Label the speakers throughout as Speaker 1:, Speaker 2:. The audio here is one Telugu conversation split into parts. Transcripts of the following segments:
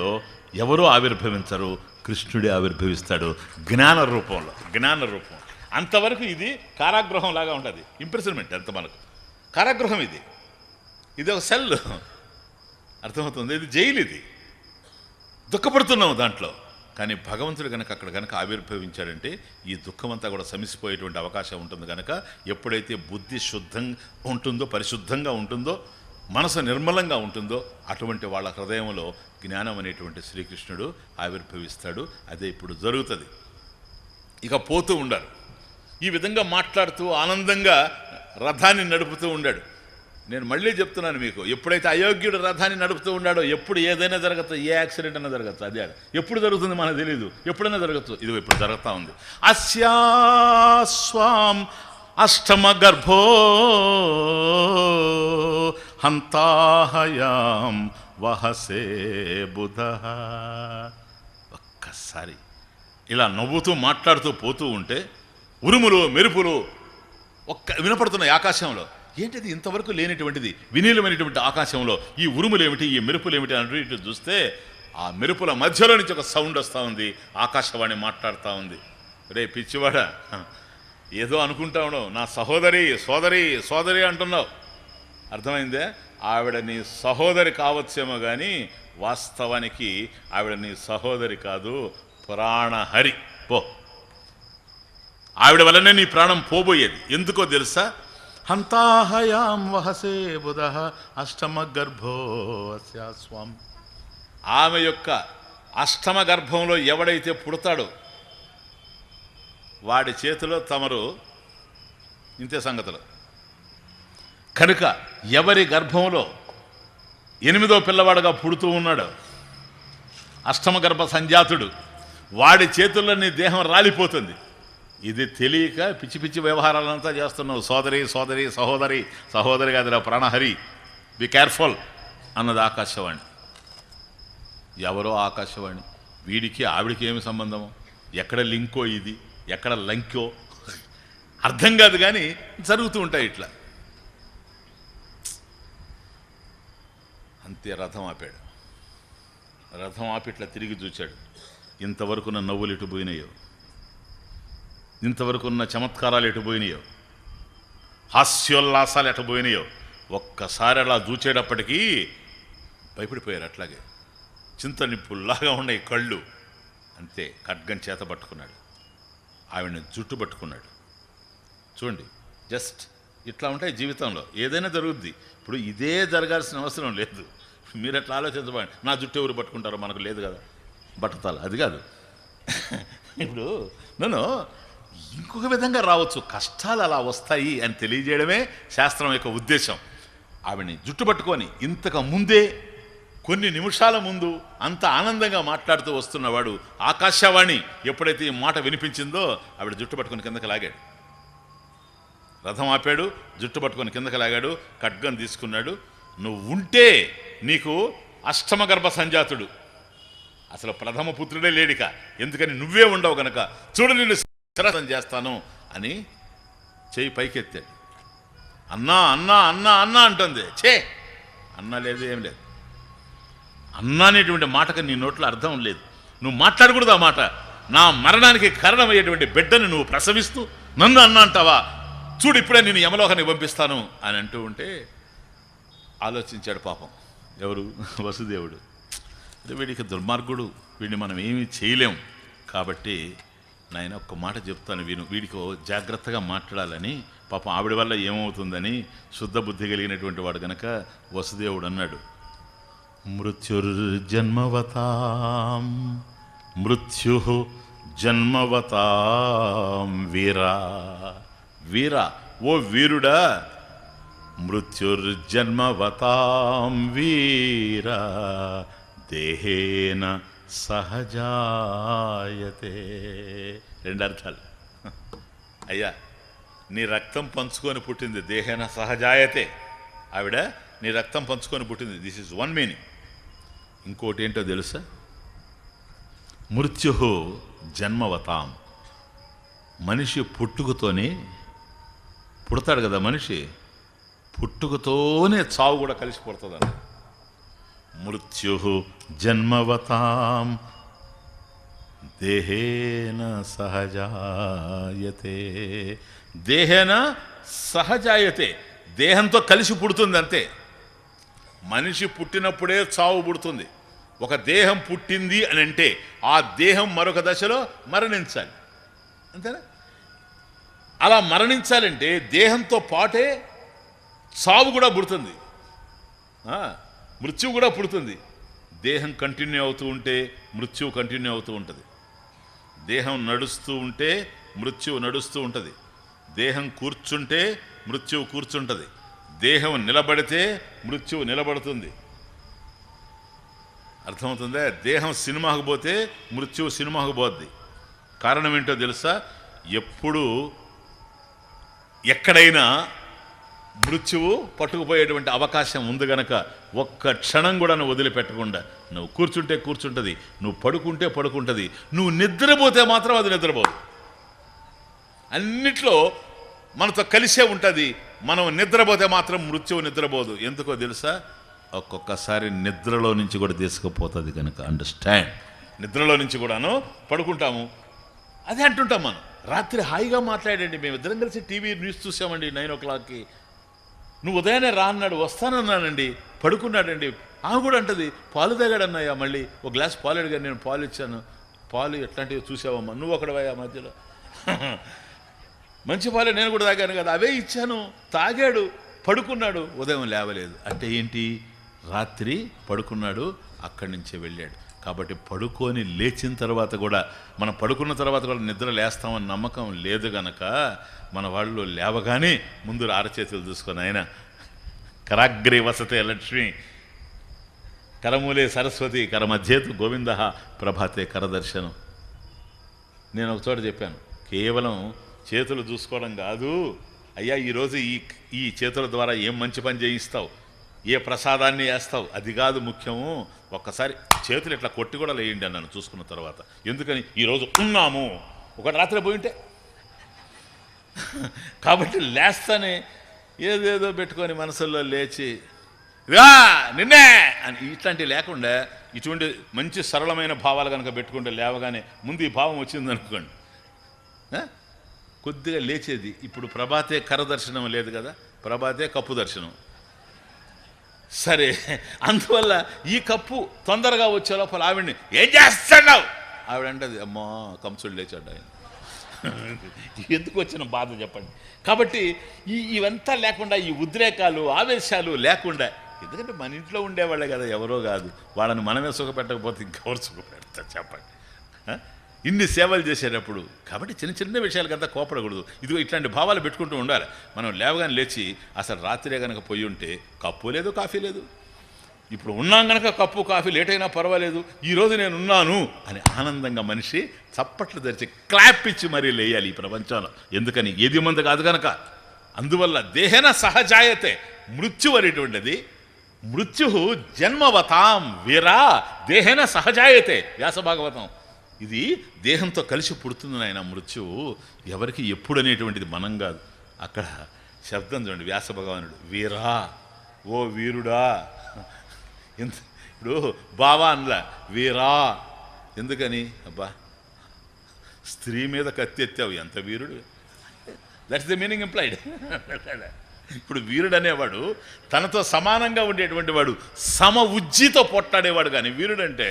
Speaker 1: రూపంలో ఎవరూ ఆవిర్భవించరు కృష్ణుడే ఆవిర్భవిస్తాడు జ్ఞాన రూపంలో జ్ఞాన రూపం. అంతవరకు ఇది కారాగృహం లాగా ఉంటుంది. ఇంప్రెసన్మెంట్ అంత మనకు. కారాగృహం ఇది. ఇది ఒక సెల్. అర్థమవుతుంది? ఇది జైలు ఇది. దుఃఖపడుతున్నాము దాంట్లో. కానీ భగవంతుడు కనుక అక్కడ కనుక ఆవిర్భవించాడంటే ఈ దుఃఖం అంతా కూడా సమిసిపోయేటువంటి అవకాశం ఉంటుంది కనుక ఎప్పుడైతే బుద్ధి శుద్ధంగా ఉంటుందో పరిశుద్ధంగా ఉంటుందో మనసు నిర్మలంగా ఉంటుందో అటువంటి వాళ్ళ హృదయంలో జ్ఞానం అనేటువంటి శ్రీకృష్ణుడు ఆవిర్భవిస్తాడు. అదే ఇప్పుడు జరుగుతుంది. ఇక పోతూ ఉండరు ఈ విధంగా మాట్లాడుతూ ఆనందంగా రథాన్ని నడుపుతూ ఉండాడు. నేను మళ్ళీ చెప్తున్నాను మీకు ఎప్పుడైతే అయోగ్యుడు రథాన్ని నడుపుతూ ఉన్నాడో ఎప్పుడు ఏదైనా జరగచ్చు ఏ యాక్సిడెంట్ అయినా జరగచ్చు అదే ఎప్పుడు జరుగుతుంది మనకు తెలియదు ఎప్పుడైనా జరగచ్చు. ఇది ఇప్పుడు జరుగుతూ ఉంది. అస్యాస్వాం అష్టమ గర్భో హంతాహయాం వహసే బుధ. ఒక్కసారి ఇలా నవ్వుతూ మాట్లాడుతూ పోతూ ఉంటే ఉరుములు మెరుపులు ఒక్క వినపడుతున్నాయి ఆకాశంలో. ఏంటిది ఇంతవరకు లేనిటువంటిది వినీలమైనటువంటి ఆకాశంలో ఈ ఉరుములేమిటి ఈ మెరుపులేమిటి అని ఇటు చూస్తే ఆ మెరుపుల మధ్యలో నుంచి ఒక సౌండ్ వస్తూ ఉంది ఆకాశవాణి మాట్లాడుతూ ఉంది. రే పిచ్చివాడ ఏదో అనుకుంటా ఉన్నావు నా సహోదరి సోదరి సోదరి అంటున్నావు. అర్థమైందే? ఆవిడ నీ సహోదరి కావచ్చేమో కానీ వాస్తవానికి ఆవిడ నీ సహోదరి కాదు ప్రాణహరి. పో. ఆవిడ వల్లనే నీ ప్రాణం పోబోయేది. ఎందుకో తెలుసా? హంతాహయాం వహసే బుధ అష్టమ గర్భో స్వామి ఆమె యొక్క అష్టమ గర్భంలో ఎవడైతే పుడతాడో వాడి చేతిలో తమరు ఇంతే సంగతులు. కనుక ఎవరి గర్భంలో ఎనిమిదో పిల్లవాడుగా పుడుతూ ఉన్నాడు అష్టమ గర్భ సంజాతుడు వాడి చేతుల్లో నీ దేహం రాలిపోతుంది. ఇది తెలియక పిచ్చి పిచ్చి వ్యవహారాలంతా చేస్తున్నావు. సోదరి సోదరి సహోదరి సహోదరి కాదురా ప్రాణహరి. బి కేర్ఫుల్ అన్నది ఆకాశవాణి. ఎవరో ఆకాశవాణి. వీడికి ఆవిడికి ఏమి సంబంధము? ఎక్కడ లింకో ఇది? ఎక్కడ లంకో? అర్థం కాదు కానీ జరుగుతూ ఉంటాయి ఇట్లా. రథం ఆపాడు రథం ఆపి ఇట్లా తిరిగి చూచాడు ఇంతవరకున్న నవ్వులు ఇటు పోయినాయో? ఇంతవరకున్న చమత్కారాలు ఎటు పోయినాయో? హాస్యోల్లాసాలు ఎటు పోయినాయో? ఒక్కసారి అలా చూచేటప్పటికీ భయపడిపోయారు అట్లాగే. చింత నిప్పుల్లాగా ఉన్నాయి కళ్ళు. అంతే ఖడ్గం చేత పట్టుకున్నాడు. ఆవిడని జుట్టు పట్టుకున్నాడు. చూడండి జస్ట్ ఇట్లా ఉంటాయి జీవితంలో. ఏదైనా జరుగుద్ది. ఇప్పుడు ఇదే జరగాల్సిన అవసరం లేదు. మీరు ఎట్లా ఆలోచించబడి? నా జుట్టు ఎవరు పట్టుకుంటారో మనకు లేదు కదా. బట్టతాలు అది కాదు. ఇప్పుడు నన్ను ఇంకొక విధంగా రావచ్చు. కష్టాలు అలా వస్తాయి అని తెలియజేయడమే శాస్త్రం యొక్క ఉద్దేశం. ఆవిడని జుట్టు పట్టుకొని ఇంతకు ముందే కొన్ని నిమిషాల ముందు అంత ఆనందంగా మాట్లాడుతూ వస్తున్నవాడు ఆకాశవాణి ఎప్పుడైతే ఈ మాట వినిపించిందో ఆవిడ జుట్టు పట్టుకొని కిందకి లాగాడు. రథం ఆపాడు జుట్టు పట్టుకొని కిందకి లాగాడు ఖడ్గం తీసుకున్నాడు. నువ్వు ఉంటే నీకు అష్టమ గర్భ సంజాతుడు. అసలు ప్రథమ పుత్రుడే లేడిక. ఎందుకని నువ్వే ఉండవు గనక. చూడు నిన్ను శరసం చేస్తాను అని చేయి పైకెత్తాడు అన్నా అన్నా అన్నా అన్నా అంటుంది. చే అన్నా లేదు ఏం లేదు. అన్నా అనేటువంటి మాటకు నీ నోట్లో అర్థం లేదు. నువ్వు మాట్లాడకూడదు ఆ మాట. నా మరణానికి కారణమయ్యేటువంటి బిడ్డని నువ్వు ప్రసవిస్తూ నన్ను అన్నా అంటావా? చూడు ఇప్పుడే నేను యమలోకానికి పంపిస్తాను అని అంటూ ఉంటే ఆలోచించాడు పాపం. ఎవరు? వసుదేవుడు. అంటే వీడికి దుర్మార్గుడు వీడిని మనం ఏమీ చేయలేం. కాబట్టి నాయన ఒక్క మాట చెప్తాను విను. వీడికి జాగ్రత్తగా మాట్లాడాలని పాపం ఆవిడ వల్ల ఏమవుతుందని శుద్ధ బుద్ధి కలిగినటువంటి వాడు గనక వసుదేవుడు అన్నాడు. మృత్యుర్జన్మవతాం మృత్యు జన్మవతాం వీరా. వీరా? ఓ వీరుడా మృత్యుర్జన్మవతాం వీరా దేహేన సహజాయతే. రెండు అర్థాలు అయ్యా నీ రక్తం పంచుకొని పుట్టింది దేహేన సహజాయతే. ఆవిడ నీ రక్తం పంచుకొని పుట్టింది. దిస్ ఇస్ వన్ మీనింగ్ ఇంకోటి ఏంటో తెలుసా? మృత్యు జన్మవతాం. మనిషి పుట్టుకతోనే పుడతాడు కదా మనిషి? పుట్టుకతోనే చావు కూడా కలిసి పుడుతుందన్న మృత్యు జన్మవతాం. దేహేన సహజాయతే. దేహేన సహజాయతే. దేహంతో కలిసి పుడుతుంది అంతే. మనిషి పుట్టినప్పుడే చావు పుడుతుంది. ఒక దేహం పుట్టింది అని అంటే ఆ దేహం మరొక దశలో మరణించాలి. అంతేనా? అలా మరణించాలంటే దేహంతో పాటే సావు కూడా పుడుతుంది. మృత్యువు కూడా పుడుతుంది. దేహం కంటిన్యూ అవుతూ ఉంటే మృత్యువు కంటిన్యూ అవుతూ ఉంటుంది. దేహం నడుస్తూ ఉంటే మృత్యువు నడుస్తూ ఉంటుంది. దేహం కూర్చుంటే మృత్యువు కూర్చుంటుంది. దేహం నిలబడితే మృత్యువు నిలబడుతుంది. అర్థమవుతుందా? దేహం సినిమాకు పోతే మృత్యువు సినిమాకు పోద్ది. కారణం ఏంటో తెలుసా? ఎప్పుడు ఎక్కడైనా మృత్యువు పట్టుకుపోయేటువంటి అవకాశం ఉంది గనక ఒక్క క్షణం కూడా నువ్వు వదిలిపెట్టకుండా నువ్వు కూర్చుంటే కూర్చుంటుంది నువ్వు పడుకుంటే పడుకుంటుంది నువ్వు నిద్రపోతే మాత్రం అది నిద్రపోదు. అన్నిట్లో మనతో కలిసే ఉంటుంది మనం నిద్రపోతే మాత్రం మృత్యువు నిద్రపోదు. ఎందుకో తెలుసా? ఒక్కొక్కసారి నిద్రలో నుంచి కూడా తీసుకుపోతుంది కనుక అండర్స్టాండ్ నిద్రలో నుంచి కూడాను పడుకుంటాము. అదే అంటుంటాం మనం. రాత్రి హాయిగా మాట్లాడండి మేము ఇద్దరం కలిసి టీవీ న్యూస్ చూసామండి నైన్ ఓ క్లాక్కి. నువ్వు ఉదయాన్నే రా అన్నాడు వస్తానన్నానండి పడుకున్నాడండి. ఆమె కూడా అంటది పాలు తాగాడన్నాయా మళ్ళీ ఒక గ్లాస్ పాలు అడిగాను నేను పాలు ఇచ్చాను. పాలు ఎట్లాంటివి చూసావమ్మా? నువ్వు ఒకడవయ్యా మధ్యలో. మంచి పాలే నేను కూడా తాగాను కదా అవే ఇచ్చాను. తాగాడు పడుకున్నాడు. ఉదయం లేవలేదు. అంటే ఏంటి? రాత్రి పడుకున్నాడు అక్కడి నుంచే వెళ్ళాడు. కాబట్టి పడుకొని లేచిన తర్వాత కూడా మనం పడుకున్న తర్వాత కూడా నిద్ర లేస్తామని నమ్మకం లేదు గనక మన వాళ్ళు లేవగానే ముందు అరచేతులు చూసుకొని ఆయన. కరాగ్రే వసతే లక్ష్మి. కరమూలే సరస్వతి కరమధ్యేతు గోవింద ప్రభాతే కరదర్శనం. నేను ఒక చోట చెప్పాను కేవలం చేతులు చూసుకోవడం కాదు అయ్యా ఈరోజు ఈ ఈ చేతుల ద్వారా ఏం మంచి పని చేయిస్తావు? ఏ ప్రసాదాన్ని వేస్తావు? అది కాదు ముఖ్యము. ఒక్కసారి చేతులు ఇట్లా కొట్టి కూడా లేయండి అన్నాను చూసుకున్న తర్వాత. ఎందుకని? ఈరోజు ఉన్నాము. ఒక రాత్రి పోయి ఉంటే. కాబట్టి లేస్తానే ఏదేదో పెట్టుకొని మనసుల్లో లేచి రా నిన్నే! అని ఇట్లాంటివి లేకుండా ఇటువంటి మంచి సరళమైన భావాలు కనుక పెట్టుకుంటే లేవగానే ముందు ఈ భావం వచ్చింది అనుకోండి. కొద్దిగా లేచేది. ఇప్పుడు ప్రభాతే కరదర్శనం లేదు కదా? ప్రభాతే కప్పు దర్శనం సరే అందువల్ల ఈ కప్పు తొందరగా వచ్చే లోపల ఆవిడ్ని ఏం చేస్తున్నావు? ఆవిడ అంటది అమ్మా కంసుడు లేచాడు ఆయన. ఎందుకు వచ్చిన బాధ చెప్పండి. కాబట్టి ఈ ఇవంతా లేకుండా ఈ ఉద్రేకాలు ఆవేశాలు లేకుండా ఎందుకంటే మన ఇంట్లో ఉండేవాళ్ళే కదా ఎవరో కాదు. వాళ్ళని మనమే సుఖపెట్టకపోతే ఇంకెవరు సుఖపెడతారు చెప్పండి. ఇన్ని సేవలు చేసేటప్పుడు. కాబట్టి చిన్న చిన్న విషయాలకంతా కోపడకూడదు. ఇదిగో ఇట్లాంటి భావాలు పెట్టుకుంటూ ఉండాలి. మనం లేవగానే లేచి అసలు రాత్రే కనుక పోయి ఉంటే కప్పు లేదు కాఫీ లేదు. ఇప్పుడు ఉన్నాం గనక కప్పు కాఫీ లేట్ అయినా పర్వాలేదు. ఈరోజు నేను ఉన్నాను అని ఆనందంగా మనిషి చప్పట్లు తెరిచి క్లాప్ ఇచ్చి మరీ లేయాలి ఈ ప్రపంచంలో. ఎందుకని? ఏది మంది కాదు కనుక అందువల్ల దేహన సహజాయతే. మృత్యు అనేటువంటిది. మృత్యు జన్మవతాం వీరా. దేహన సహజాయతే. వ్యాస భాగవతం. ఇది దేహంతో కలిసి పుడుతుంది నాయన మృత్యువు ఎవరికి ఎప్పుడు అనేటువంటిది మనం కాదు. అక్కడ శబ్దం చూడండి వ్యాస భగవానుడు వీరా ఓ వీరుడా. ఎంత ఇప్పుడు బావా అనలా వీరా. ఎందుకని? అబ్బా స్త్రీ మీద కత్తి ఎత్తావు ఎంత వీరుడు? దట్స్ ద మీనింగ్ ఎంప్లాయిడ్ ఇప్పుడు వీరుడు అనేవాడు తనతో సమానంగా ఉండేటువంటి వాడు సమ ఉజ్జితో పొట్టాడేవాడు కానీ వీరుడు అంటే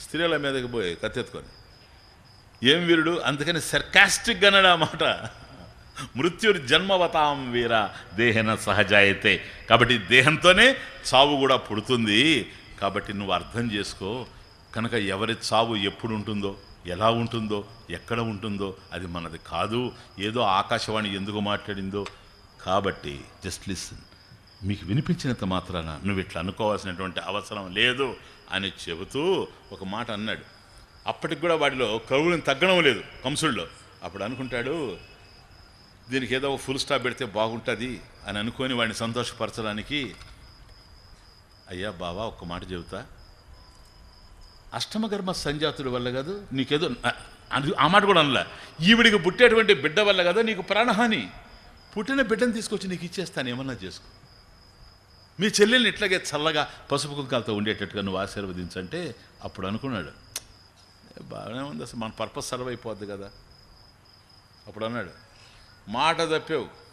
Speaker 1: స్త్రీల మీదకి పోయి కత్తెత్తుకొని. ఏం వీరుడు? అందుకని సర్కాస్టిక్ అన్నాడు ఆ మాట. మృత్యుడు జన్మవతాం వీర దేహన సహజాయితే. కాబట్టి దేహంతోనే చావు కూడా పుడుతుంది. కాబట్టి నువ్వు అర్థం చేసుకో కనుక ఎవరి చావు ఎప్పుడు ఉంటుందో ఎలా ఉంటుందో ఎక్కడ ఉంటుందో అది మనది కాదు. ఏదో ఆకాశవాణి ఎందుకు మాట్లాడిందో. కాబట్టి జస్ట్ లిసన్ మీకు వినిపించినంత మాత్రాన నువ్వు ఇట్లా అనుకోవాల్సినటువంటి అవసరం లేదు. అని చెబుతూ ఒక మాట అన్నాడు. అప్పటికి కూడా వాడిలో కరువులను తగ్గడం లేదు కంసుల్లో అప్పుడు అనుకుంటాడు దీనికి ఏదో ఫుల్ స్టాప్ పెడితే బాగుంటుంది అని అనుకొని వాడిని సంతోషపరచడానికి అయ్యా బావా ఒక్క మాట చెబుతా. అష్టమకర్మ సంజాతుడి వల్ల కాదు నీకేదో ఆ మాట కూడా అనలా. ఈవిడికి పుట్టేటువంటి బిడ్డ వల్ల కదా నీకు ప్రాణహాని. పుట్టిన బిడ్డను తీసుకొచ్చి నీకు ఇచ్చేస్తాను ఏమన్నా చేసుకో. మీ చెల్లెల్ని ఇట్లాగే చల్లగా పసుపు కుంకాలతో ఉండేటట్టుగా నువ్వు ఆశీర్వదించంటే అప్పుడు అనుకున్నాడు. బాగానే ఉంది అసలు మన పర్పస్ సర్వ్ అయిపోద్ది కదా. అప్పుడు అన్నాడు మాట తప్పావు.